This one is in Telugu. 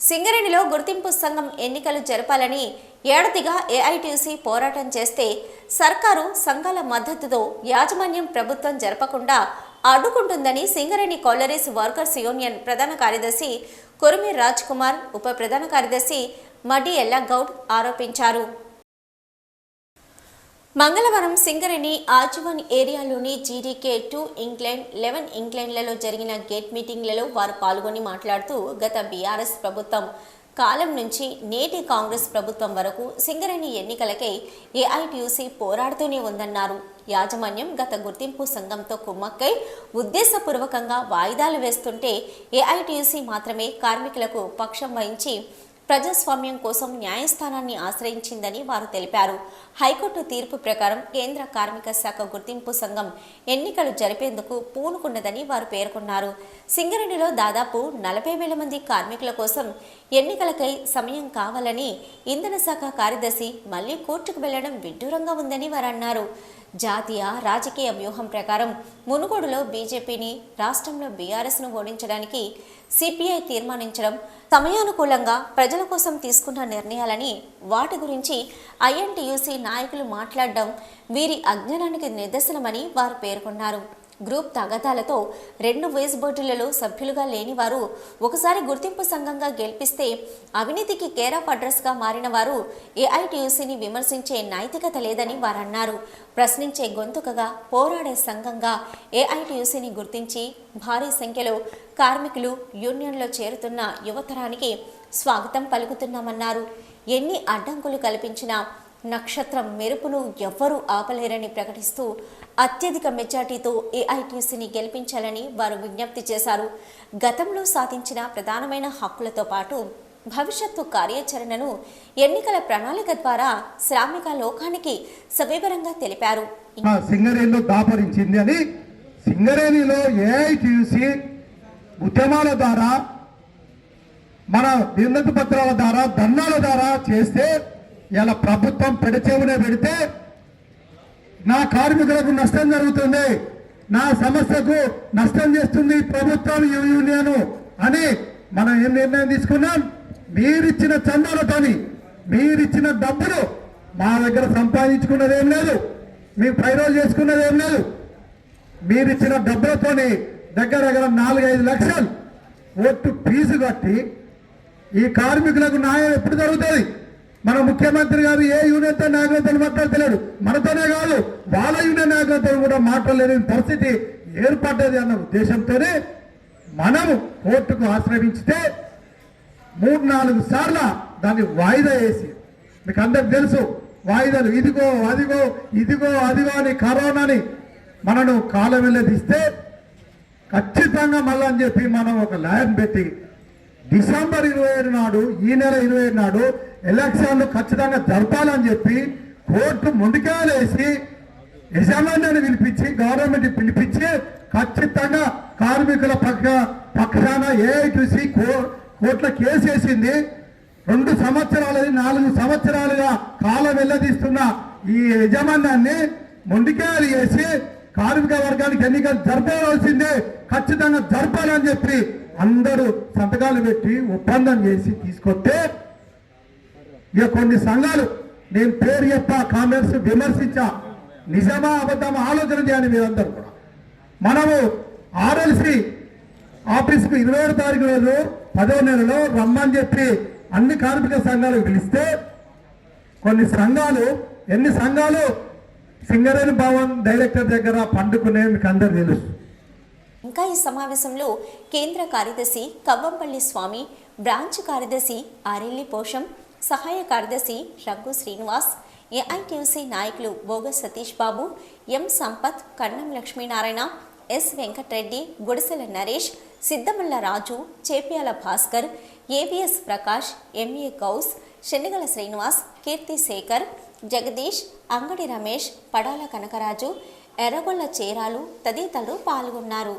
సింగరేణిలో గుర్తింపు సంఘం ఎన్నికలు జరపాలని ఏడాదిగా ఏఐటీసీ పోరాటం చేస్తే సర్కారు సంఘాల మద్దతుతో యాజమాన్యం ప్రభుత్వం జరపకుండా అడ్డుకుంటుందని సింగరేణి కాలరీస్ వర్కర్స్ యూనియన్ ప్రధాన కార్యదర్శి కురిమి రాజ్ కుమార్ ఉప ప్రధాన కార్యదర్శి మడి ఎల్లగౌడ్ ఆరోపించారు. మంగళవారం సింగరేణి ఆజీవన్ ఏరియాలోని జీడీకే టూ ఇంగ్లాండ్ లెవెన్ ఇంగ్లాండ్లలో జరిగిన గేట్ మీటింగ్లలో వారు పాల్గొని మాట్లాడుతూ గత బీఆర్ఎస్ ప్రభుత్వం కాలం నుంచి నేటి కాంగ్రెస్ ప్రభుత్వం వరకు సింగరేణి ఎన్నికలకై ఏఐటీయూసీ పోరాడుతూనే ఉందన్నారు. యాజమాన్యం గత గుర్తింపు సంఘంతో కుమ్మక్కై ఉద్దేశపూర్వకంగా వాయిదాలు వేస్తుంటే ఏఐటీయూసీ మాత్రమే కార్మికులకు పక్షం వహించి ప్రజాస్వామ్యం కోసం న్యాయస్థానాన్ని ఆశ్రయించిందని వారు తెలిపారు. హైకోర్టు తీర్పు ప్రకారం కేంద్ర కార్మిక శాఖ గుర్తింపు సంఘం ఎన్నికలు జరిపేందుకు పూనుకున్నదని వారు పేర్కొన్నారు. సింగరేణిలో దాదాపు నలభై వేల మంది కార్మికుల కోసం ఎన్నికలకై సమయం కావాలని ఇంధన శాఖ కార్యదర్శి మళ్ళీ కోర్టుకు వెళ్ళడం విడ్డూరంగా ఉందని వారు అన్నారు. జాతీయ రాజకీయ వ్యూహం ప్రకారం మునుగోడులో బీజేపీని రాష్ట్రంలో బీఆర్ఎస్ను ఓడించడానికి సిపిఐ తీర్మానించడం సమయానుకూలంగా ప్రజల కోసం తీసుకున్న నిర్ణయాలని వాటి గురించి ఐఎన్టీయూసీ నాయకులు మాట్లాడడం వీరి అజ్ఞానానికి నిదర్శనమని వారు పేర్కొన్నారు. గ్రూప్ తగదాలతో రెండు వేస్ బోర్డులలో సభ్యులుగా లేని వారు ఒకసారి గుర్తింపు సంఘంగా గెలిపిస్తే అవినీతికి కేర్ ఆఫ్ అడ్రస్గా మారిన వారు ఏఐటీయూసీని విమర్శించే నైతికత లేదని వారన్నారు. ప్రశ్నించే గొంతుకగా పోరాడే సంఘంగా ఏఐటీయూసీని గుర్తించి భారీ సంఖ్యలో కార్మికులు యూనియన్లో చేరుతున్న యువతరానికి స్వాగతం పలుకుతున్నామన్నారు. ఎన్ని అడ్డంకులు కల్పించినా నక్షత్రం మెరుపును ఎవ్వరూ ఆపలేరని ప్రకటిస్తూ అత్యధిక మెజార్టీతో ఏఐటీసీని గెలిపించాలని వారు విజ్ఞప్తి చేశారు. గతంలో సాధించిన ప్రధానమైన హక్కులతో పాటు భవిష్యత్తు కార్యాచరణను ఎన్నికల ప్రణాళిక ద్వారా శ్రామిక లోకానికి సవివరంగా తెలిపారు. సింగరేణిలో దాపరించింది అని సింగరేణిలో ఏఐటీయూసీ ఉద్యమాల ద్వారా మన విన్నతి పత్రాల ద్వారా ధర్నాల ద్వారా చేస్తే ఇలా ప్రభుత్వం పెడచేవునే పెడితే నా కార్మికులకు నష్టం జరుగుతుంది. నా సమస్యకు నష్టం చేస్తుంది ప్రభుత్వం యూనియన్ అని మనం ఏం నిర్ణయం తీసుకున్నాం? మీరిచ్చిన చందాలతోని మీరిచ్చిన డబ్బులు మా దగ్గర సంపాదించుకున్నది ఏం లేదు. మేము ఫైరోల్ చేసుకున్నది ఏం లేదు. మీరిచ్చిన డబ్బులతోని దగ్గర దగ్గర నాలుగైదు లక్షలు ఒట్టు ఫీజు కట్టి ఈ కార్మికులకు న్యాయం ఎప్పుడు జరుగుతుంది? మన ముఖ్యమంత్రి గారు ఏ యూనియన్తో నాయకులతో మాట్లాడతలేడు మనతోనే కాదు వాళ్ళ యూనియన్ నాయకులతో కూడా మాట్లాడలేని పరిస్థితి ఏర్పడ్డది అన్న ఉద్దేశంతోనే మనము కోర్టుకు ఆశ్రయించితే మూడు నాలుగు సార్ల దాన్ని వాయిదా వేసి మీకు అందరికి తెలుసు వాయిదాలు ఇదిగో అదిగో ఇదిగో అదిగో అని కరోనాని మనను కాలం వెళ్ళదీస్తే ఖచ్చితంగా మళ్ళా అని చెప్పి మనం ఒక ల్యాబ్ పెట్టి డిసెంబర్ ఇరవై ఏడు నాడు ఈ నెల ఇరవై ఏడు నాడు ఎలక్షన్లు ఖచ్చితంగా జరపాలని చెప్పి కోర్టు ముందుకేలేసి యజమాన్యాన్ని పిలిపించి గవర్నమెంట్ పిలిపించి ఖచ్చితంగా కార్మికుల పక్క పక్షాన ఏఐటీసీ కోర్టులో కేసు వేసింది. రెండు సంవత్సరాలది నాలుగు సంవత్సరాలుగా కాలం వెళ్ళదీస్తున్న ఈ యజమాన్యాన్ని మొండికేయాలు చేసి కార్మిక వర్గానికి ఎన్నికలు జరపవలసిందే ఖచ్చితంగా జరపాలని చెప్పి అందరూ సంతకాలు పెట్టి ఒప్పందం చేసి తీసుకొస్తే ఇక కొన్ని సంఘాలు నేను పేరు చెప్ప కామెంట్స్ విమర్శించా నిజమా అబద్ధమా ఆలోచన చేయాలి మీరందరూ కూడా. మనము ఆర్ఎల్సి ఆఫీస్కు ఇరవై ఏడు తారీఖు రోజు పదో నెలలో రమ్మని చెప్పి అన్ని కార్మిక సంఘాలకు పిలిస్తే కొన్ని సంఘాలు ఎన్ని సంఘాలు సింగరేణి భవన్ డైరెక్టర్ దగ్గర పండుకునే మీకు అందరు తెలుసు. ఇంకా ఈ సమావేశంలో కేంద్ర కార్యదర్శి కవ్వంపల్లి స్వామి బ్రాంచ్ కార్యదర్శి ఆరెల్లి పోషం సహాయ కార్యదర్శి రఘు శ్రీనివాస్ ఏఐటీయూసీ నాయకులు Bhoga Satish Babu M Sampath Kannam Lakshminarayana S Venkatareddy Gudisela Naresh Siddhamalla Raju Chepyala Bhaskar AVS Prakash MA cows Shanigala Srinivas Keerthi Shekhar Jagadish Angadi Ramesh Padala Kanakaraju ఎర్రగొల్ల చేరాలు తదితరులు పాల్గొన్నారు.